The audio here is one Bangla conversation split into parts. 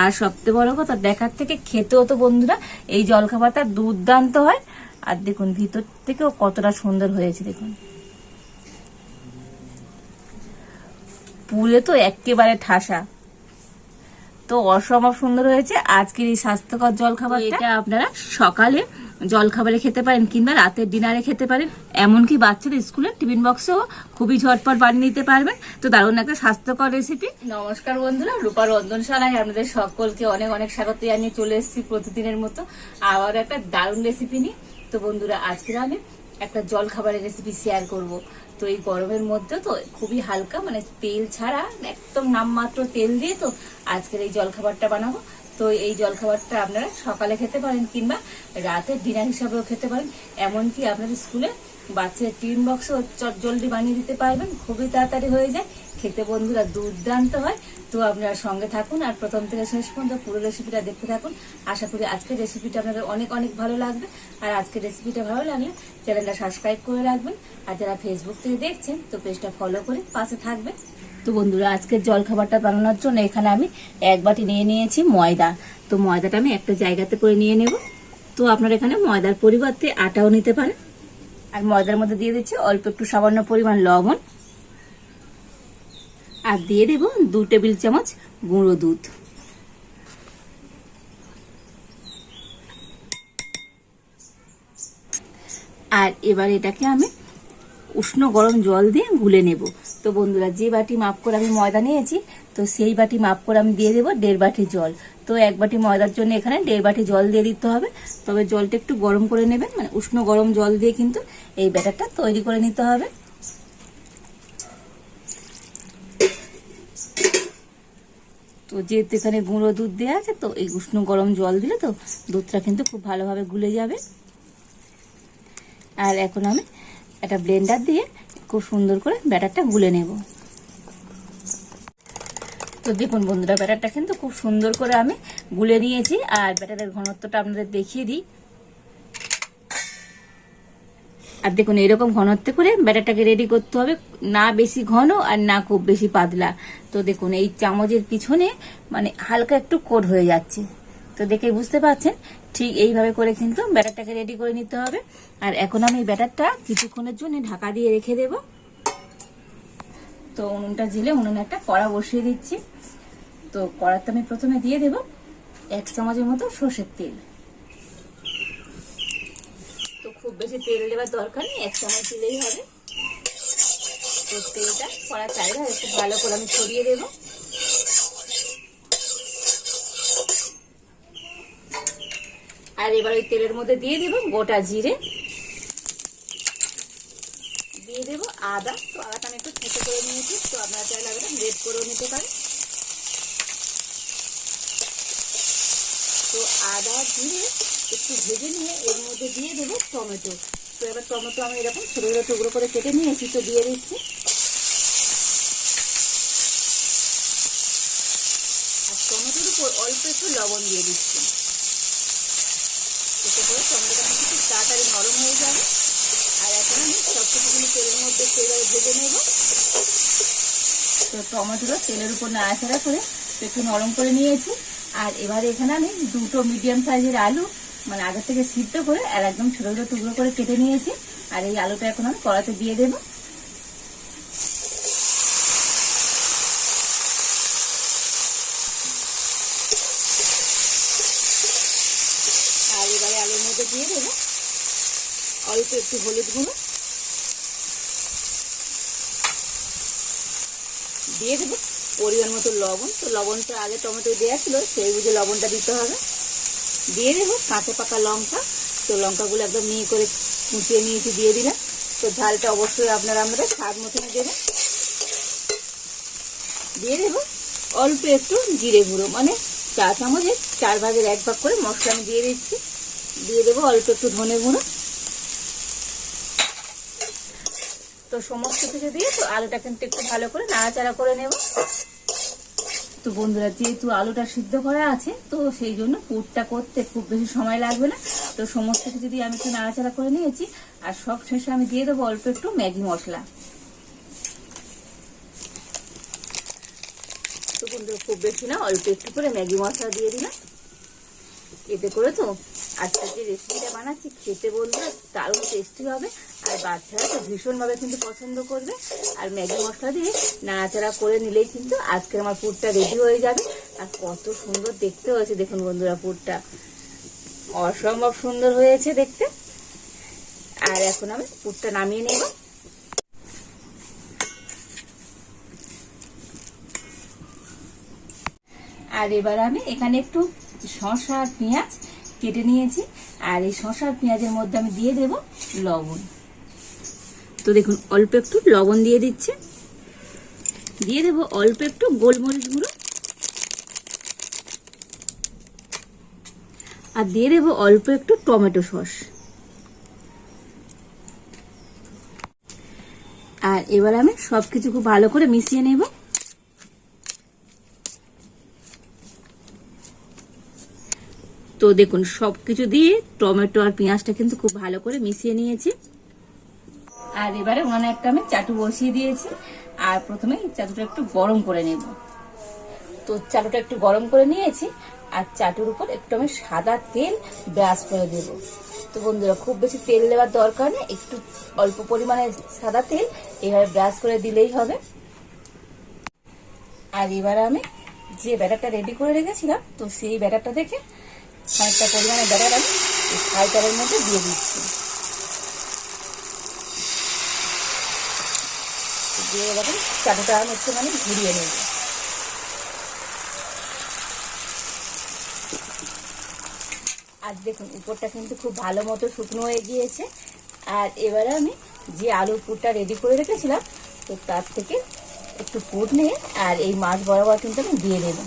আর সবচেয়ে বড় কথা, দেখার থেকে খেতেও তো বন্ধুরা এই জলখাবারটা দুর্দান্ত হয়। আর দেখুন, ভিতর থেকেও কতটা সুন্দর হয়েছে, দেখুন। পুরে তো একেবারে ঠাসা। তো অসম্ভব সুন্দর হয়েছে। আজকের এই স্বাস্থ্যকর জলখাবার এটা আপনারা সকালে জলখাবারে খেতে পারেন কিংবা রাতের ডিনারে খেতে পারেন। এমনকি বাচ্চাদের স্কুলের টিফিন বক্সেও খুবই ঝটপট বানিয়ে নিতে পারবেন। তো দারুণ একটা স্বাস্থ্যকর রেসিপি নমস্কার বন্ধুরা, রূপা রন্ধনশালায় আপনাদের সকলকে অনেক অনেক স্বাগত জানিয়ে চলে এসেছি প্রতিদিনের মতো আবার একটা দারুণ রেসিপি নিয়ে। তো বন্ধুরা আজকে আমি একটা জল খাবারের রেসিপি শেয়ার করব। তো এই গরমের মধ্যে তো খুবই হালকা মানে তেল ছাড়া একদম নামমাত্র তেল দিয়ে তো আজকের এই জলখাবারটা বানাবো। তো এই জলখাবারটা আপনারা সকালে খেতে পারেন কিংবা রাতের ডিনার হিসাবেও খেতে পারেন। এমনকি আপনাদের স্কুলে বাচ্চাদের টিফিন বক্সও চট জলদি বানিয়ে দিতে পারবেন। খুবই তাড়াতাড়ি হয়ে যায়। খেতে বন্ধুরা দুর্দান্ত হয়। তো আপনারা সঙ্গে থাকুন আর প্রথম থেকে শেষ পর্যন্ত পুরো রেসিপিটা দেখতে থাকুন। আশা করি আজকের রেসিপিটা আপনাদের অনেক অনেক ভালো লাগবে। আর আজকের রেসিপিটা ভালো লাগলে চ্যানেলটা সাবস্ক্রাইব করে রাখবেন। আর যারা ফেসবুক থেকে দেখছেন, তো পেজটা ফলো করে পাশে থাকবে তো বন্ধুরা আজকের জলখাবারটা বানানোর জন্য এখানে আমি এক বাটি নিয়ে নিয়েছি ময়দা। তো ময়দাটা আমি একটা জায়গাতে করে নিয়ে নেব। তো আপনারা এখানে ময়দার পরিবর্তে আটাও নিতে পারেন। আর ময়দার মধ্যে দিয়ে দিচ্ছি অল্প একটু সামান্য পরিমাণ লবণ। আর দিয়ে দেব দু টেবিল চামচ গুঁড়ো দুধ। আর এবার এটাকে আমি উষ্ণ গরম জল দিয়ে গুলে নেব। তো বন্ধুরা, যে বাটি মাপ করে আমি ময়দা নিয়েছি, তো সেই বাটি মাপ করে আমি দিয়ে দেবো দেড় বাটি জল। তো এক বাটি ময়দার জন্য এখানে দেড় বাটি জল দিয়ে দিতে হবে। তবে জলটা একটু গরম করে নেবেন মানে উষ্ণ গরম জল দিয়ে কিন্তু এই ব্যাটারটা তৈরি করে নিতে হবে। তো যেহেতু এখানে গুঁড়ো দুধ দেওয়া আছে, তো এই উষ্ণ গরম জল দিলে তো দুধটা কিন্তু খুব ভালোভাবে গুলে যাবে। আর এখন আমি একটা ব্লেন্ডার দিয়ে খুব সুন্দর করে ব্যাটারটা গুলে নেব। তো দেখুন বন্ধুরা, ব্যাটারটা কিন্তু খুব সুন্দর করে আমি গুলে নিয়েছি আর ব্যাটারের ঘনত্বটা আপনাদের দেখিয়ে দিই। আর দেখুন, এরকম ঘনত্ব করে ব্যাটারটাকে রেডি করতে হবে, না বেশি ঘন আর না খুব বেশি পাতলা। তো দেখুন, এই চামচের পিছনে মানে হালকা একটু কোট হয়ে যাচ্ছে। তো দেখে বুঝতে পারছেন ঠিক এইভাবে করে কিন্তু ব্যাটারটাকে রেডি করে নিতে হবে। আর এখন আমি ব্যাটারটা কিছুক্ষণের জন্য ঢাকা দিয়ে রেখে দেব। তো উনুনটা জেলে উনুনে একটা কড়া বসিয়ে দিচ্ছি। তো কড়াতে আমি প্রথমে দিয়ে দেব এক চামচের মতো সর্ষের তেল। তো খুব বেশি তেল দেওয়ার দরকার নেই, এক চামচ দিলেই হবে। তো তেলটা কড়া চারিধারে একটু ভালো করে আমি ছড়িয়ে দেবো। আর এবার ওই তেলের মধ্যে দিয়ে দেবো গোটা জিরে। দিয়ে দেবো আদা। তো আদাটা আমি একটু ছেঁচে করে নিয়েছি, তো আপনারা চাইলে আদাটা গ্রেট করেও নিতে পারেন। তো আদা, জিরে একটু ভেজে নিয়ে এর মধ্যে দিয়ে দেবো টমেটো। তো এবার টমেটো আমি এরকম ছোটো ছোটো টুকরো করে কেটে নিয়েছি, তো দিয়ে দিচ্ছি। আর টমেটোর উপর অল্প একটু লবণ দিয়ে দিচ্ছি এতে করে টমেটোটা কিন্তু তাড়াতাড়ি নরম হয়ে যাবে আর এখন আমি সব কিছুগুলো তেলের মধ্যে তেলে ভেজে নেব। তো টমেটোটা তেলের উপর নাড়াচাড়া করে একটু নরম করে নিয়েছি। আর এবারে এখানে আমি দুটো মিডিয়াম সাইজের আলু মানে আগে থেকে সিদ্ধ করে আর একদম ছোটো ছোটো টুকরো করে কেটে নিয়েছি। আর এই আলুটা এখন আমি কড়াতে দিয়ে দেবো। আর এবারে আলুর মধ্যে দিয়ে দেবো অল্প একটু হলুদ গুঁড়ো। দিয়ে দেবো। পরিমাণ মতো লবণ। তো লবণটা আগে টমেটো দেওয়া ছিল, সেই বুঝে লবণটা দিতে হবে। দিয়ে দেবো কাঁচা পাকা লঙ্কা। তো লঙ্কাগুলো একদম মিহি করে কুচিয়ে নিয়েছি, দিয়ে দিলাম। তো ঝালটা অবশ্যই আপনারা আমাদের স্বাদ মতনই দেবেন। দিয়ে দেবো অল্প একটু জিরে গুঁড়ো মানে চা চামচের চার ভাগের এক ভাগ করে মশলা আমি দিয়ে দিচ্ছি। দিয়ে দেবো অল্প একটু ধনে গুঁড়ো। তো সমস্ত কিছু দিয়ে তো আলুটা কিন্তু একটু ভালো করে নাড়াচাড়া করে নেব। তো বন্ধুরা, যেহেতু আলুটা সিদ্ধ করা আছে, তো সেই জন্য পুরটা করতে খুব বেশি সময় লাগবে না। তো সমস্ত কিছু দিয়ে আমি একটু নাড়াচাড়া করে নিয়েছি। আর সব শেষে আমি দিয়ে দেবো অল্প একটু ম্যাগি মশলা। তো বন্ধুরা, খুব খুব বেশি না, অল্প একটু করে ম্যাগি মশলা দিয়ে দিলাম। এতে করে তো আজকে যে রেসিপিটা বানাচ্ছি, খেতে বলবে, দারুণ টেস্টি হবে, আর বাচ্চারা তো ভীষণভাবে কিন্তু পছন্দ করবে। আর ম্যাগি মশলা দিয়ে নাড়াচাড়া করে নিলেই কিন্তু আজকের আমার পুরটা রেডি হয়ে যাবে। আর কত সুন্দর দেখতে হয়েছে দেখুন বন্ধুরা পুরটা। অসম্ভব সুন্দর হয়েছে দেখতে। আর এখন আমি পুরটা নামিয়ে নেব। আর এবার আমি এখানে একটু শসা আর পেঁয়াজ কেটে নিয়েছি। আর এই আর পেঁয়াজের মধ্যে আমি দিয়ে দেব লবণ। তো দেখুন, অল্প একটু লবণ দিয়ে দিচ্ছে। দিয়ে দেব অল্প একটু গোলমরিচ গুঁড়ো। আর দিয়ে দেবো অল্প একটু টমেটো সস। আর এবার আমি সবকিছু খুব ভালো করে মিশিয়ে নেব। তো দেখুন, সবকিছু দিয়ে টমেটো আর পেঁয়াজটা কিন্তু খুব ভালো করে মিশিয়ে নিয়েছি। আর এবারে উনানে একটা আমি চাটু বসিয়ে দিয়েছি। আর প্রথমে চাটুটা একটু গরম করে নেব। তো চাটুটা একটু গরম করে নিয়েছি। আর চাটুর উপর একটু আমি সাদা তেল ব্রাশ করে দেব। তো বন্ধুরা, খুব বেশি তেল দেওয়ার দরকার নেই। একটু অল্প পরিমাণে সাদা তেল এভাবে ব্রাশ করে দিলেই হবে। আর এবার আমি যে ব্যাটারটা রেডি করে রেখেছিলাম, তো সেই ব্যাটারটা দেখে খানিকটা পরিমাণে ব্যাটার আমি এই ফ্রাইটারের মধ্যে দিয়ে দিচ্ছি। দিয়ে এরকম চাটুটা আমি মানে ঘুরিয়ে নেব। আর দেখুন, উপরটা কিন্তু খুব ভালো মতো শুকনো হয়ে গিয়েছে। আর এবারে আমি যে আলুর পুরটা রেডি করে রেখেছিলাম, তো তার থেকে একটু পুর নিয়ে আর এই মাছ বরাবর কিন্তু আমি দিয়ে দেবো।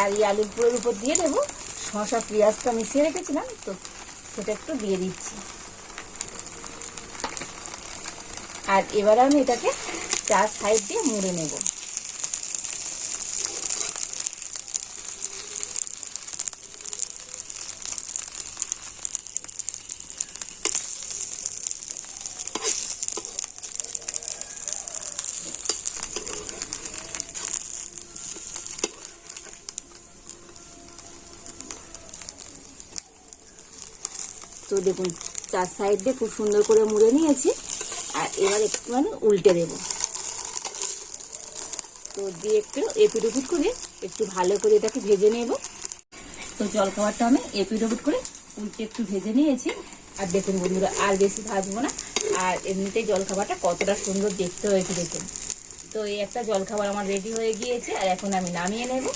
আর এই আলুর পুরোর উপর দিয়ে দেবো শসা, পেঁয়াজটা মিশিয়ে রেখেছিলাম, তো সেটা একটু দিয়ে দিচ্ছি। আর এবার আমি এটাকে চার সাইড দিয়ে মুড়ে নেব। তো দেখুন, চার সাইড দিয়ে খুব সুন্দর করে মুড়ে নিয়েছি, আর এবার একটু একটুখানি উল্টে দেব। তো দিয়ে একটু এপিট উপিট করে একটু ভালো করে এটাকে ভেজে নেব। তো জলখাবারটা আমি এপিট উপিট করে উল্টে একটু ভেজে নিয়েছি। আর দেখুন বন্ধুরা, আর বেশি ভাজবো না। আর এমনিতেই জলখাবারটা কতটা সুন্দর দেখতে হয়েছে দেখুন। তো এই একটা জলখাবার আমার রেডি হয়ে গিয়েছে, আর এখন আমি নামিয়ে নেব।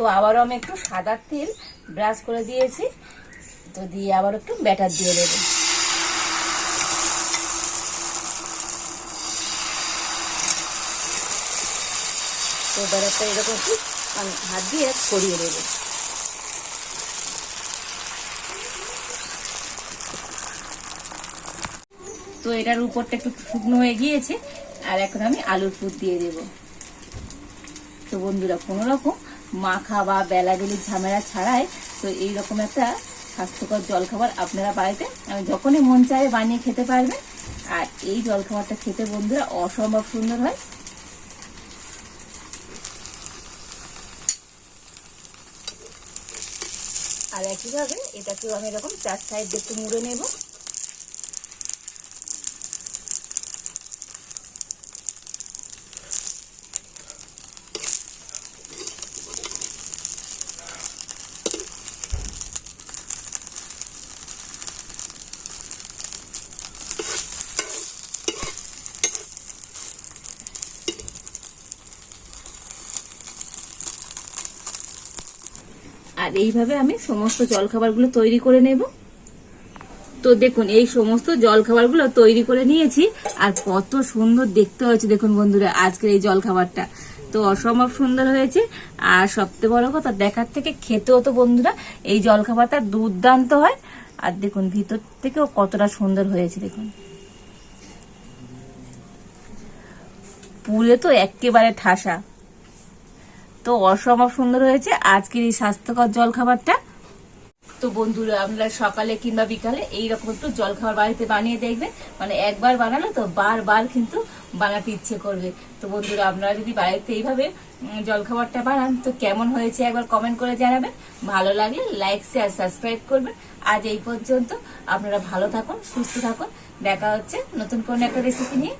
তো আবারও আমি একটু সাদা তেল ব্রাশ করে দিয়েছি। তো দিয়ে আবার একটু ব্যাটার দিয়ে দেবো। তো ব্যাটারটা এরকম একটু হাত দিয়ে ছড়িয়ে দেবো। তো এটার উপরটা একটু শুকনো হয়ে গিয়েছে। আর এখন আমি আলুর পুর দিয়ে দেবো। তো বন্ধুরা কোনো রকম মাখা বা বেলাবেলি ঝামেলা ছাড়াই, তো এইরকম একটা স্বাস্থ্যকর জলখাবার আপনারা বাড়িতে আমি যখনই মন চায় বানিয়ে খেতে পারবেন। আর এই জলখাবারটা খেতে বন্ধুরা অসম্ভব সুন্দর হয়। আর একইভাবে এটাকেও আমি এরকম চার সাইড একটু মুড়ে নেব। আর এইভাবে আমি সমস্ত জলখাবারগুলো তৈরি করে নেব। তো দেখুন, এই সমস্ত জলখাবারগুলো তৈরি করে নিয়েছি। আর কত সুন্দর দেখতে হয়েছে, দেখুন বন্ধুরা, আজকের এই জলখাবারটা। তো অসম্ভব সুন্দর হয়েছে। আর সবচেয়ে বড় কথা, দেখার থেকে খেতেও তো বন্ধুরা, এই জলখাবারটা দুর্দান্ত হয়। আর দেখুন, ভিতর থেকেও কতটা সুন্দর হয়েছে, দেখুন। পুরে তো একেবারে ঠাসা। তো অসম্ভব সুন্দর হয়েছে। আজকের এই স্বাস্থ্যকর জলখাবারটা। তো বন্ধুরা আপনারা সকালে কিংবা বিকালে এইরকম একটু জলখাবার বাড়িতে বানিয়ে দেখবেন। মানে একবার বানালে তো বারবার কিন্তু বানাতে ইচ্ছে করবে। তো বন্ধুরা, আপনারা যদি বাড়িতে এইভাবে জলখাবারটা বানান, তো কেমন হয়েছে একবার কমেন্ট করে জানাবেন। ভালো লাগলে লাইক শেয়ার সাবস্ক্রাইব করবেন। আজ এই পর্যন্ত আপনারা ভালো থাকুন, সুস্থ থাকুন। দেখা হচ্ছে নতুন কোনো একটা রেসিপি নিয়ে।